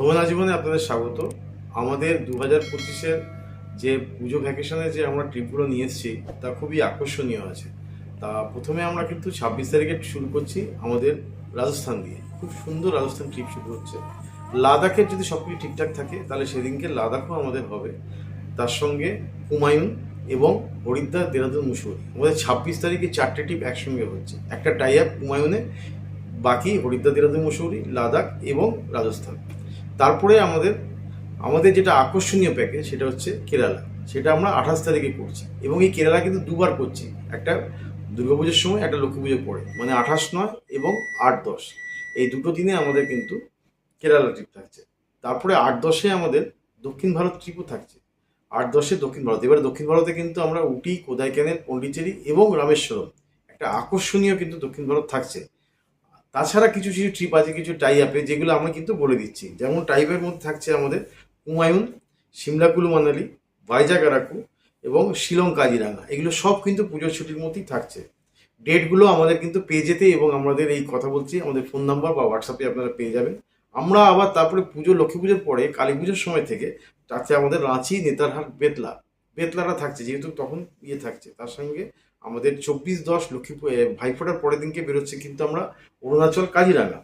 ভ্রমণ জীবনে আপনাদের স্বাগত। আমাদের দু হাজার পঁচিশের যে পুজো ভ্যাকেশনে যে আমরা ট্রিপগুলো নিয়ে এসেছি, তা খুবই আকর্ষণীয় আছে। তা প্রথমে আমরা কিন্তু ছাব্বিশ তারিখে শুরু করছি আমাদের রাজস্থান দিয়ে। খুব সুন্দর রাজস্থান ট্রিপ শুরু হচ্ছে। লাদাখের যদি সব কিছু ঠিকঠাক থাকে, তাহলে সেদিনকে লাদাখও আমাদের হবে। তার সঙ্গে হুমায়ুন এবং হরিদ্বার দেরাদুন মুসৌরি। আমাদের ছাব্বিশ তারিখে চারটে ট্রিপ একসঙ্গে হচ্ছে। একটা টাই আপ হুমায়ুনে বাকি হরিদ্বার দেরাদুন মুসৌরি, লাদাখ এবং রাজস্থান। তারপরে আমাদের আমাদের যেটা আকর্ষণীয় প্যাকেজ সেটা হচ্ছে কেরালা। সেটা আমরা আঠাশ তারিখে করছি। এবং এই কেরালা কিন্তু দুবার করছি। একটা দুর্গাপুজোর সময়, একটা লক্ষ্মী পুজো পড়ে মানে আঠাশ নয় এবং আট দশ। এই দুটো দিনে আমাদের কিন্তু কেরালা ট্রিপ থাকছে। তারপরে আট দশে আমাদের দক্ষিণ ভারত ট্রিপও থাকছে। আট দশে দক্ষিণ ভারত। এবার দক্ষিণ ভারতে কিন্তু আমরা উটি কোদাইক্যানেল পন্ডিচেরি এবং রামেশ্বরম। একটা আকর্ষণীয় কিন্তু দক্ষিণ ভারত থাকছে। তাছাড়া কিছু কিছু ট্রিপ আছে, কিছু টাই আপে যেগুলো আমরা কিন্তু বলে দিচ্ছি। যেমন টাইপের মধ্যে থাকছে আমাদের হুমায়ুন সিমলা কুলু মানালি ভাইজাগ আরাকু এবং শিলং কাজিরাঙ্গা এগুলো সব কিন্তু পুজোর ছুটির মধ্যেই থাকছে। ডেটগুলো আমাদের কিন্তু পেজেতে এবং আমাদের এই কথা বলছি, আমাদের ফোন নাম্বার বা হোয়াটসঅ্যাপে আপনারা পেয়ে যাবেন। আমরা আবার তারপরে পুজো, লক্ষ্মী পুজোর পরে, কালী পুজোর সময় থেকে তাতে আমাদের রাঁচি, নেতারহাট, বেতলা। বেতলাটা থাকছে, যেহেতু তখন ইয়ে থাকছে, তার সঙ্গে আমাদের চব্বিশ দশ লক্ষ্মী পু- এ, ভাইফোঁটার পরের দিনকে বেরোচ্ছে কিন্তু আমরা অরুণাচল কাজিরাঙ্গা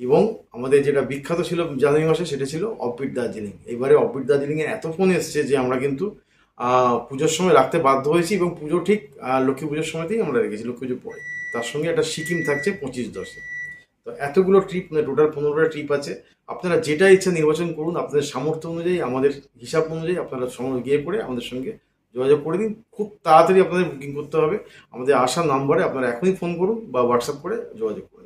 এবং আমাদের যেটা বিখ্যাত ছিল জানুয়ারি মাসে সেটা ছিল অফবিট দার্জিলিং। এবারে অফবিট দার্জিলিংয়ে এত ফোন এসছে যে আমরা কিন্তু পুজোর সময় রাখতে বাধ্য হয়েছি এবং পুজো ঠিক লক্ষ্মী পুজোর সময়তেই আমরা রেখেছি লক্ষ্মী পুজোর পরে। তার সঙ্গে একটা সিকিম থাকছে পঁচিশ দশে। তো এতগুলো ট্রিপ মানে টোটাল পনেরোটা ট্রিপ আছে। আপনারা যেটা ইচ্ছা নির্বাচন করুন আপনাদের সামর্থ্য অনুযায়ী আমাদের হিসাব অনুযায়ী আপনারা সময় গিয়ে পড়ে আমাদের সঙ্গে যোগাযোগ করে দিন খুব তাড়াতাড়ি আপনাদের বুকিং করতে হবে। আমাদের আসার নাম্বারে আপনারা এখনই ফোন করুন বা হোয়াটসঅ্যাপ করে যোগাযোগ করুন।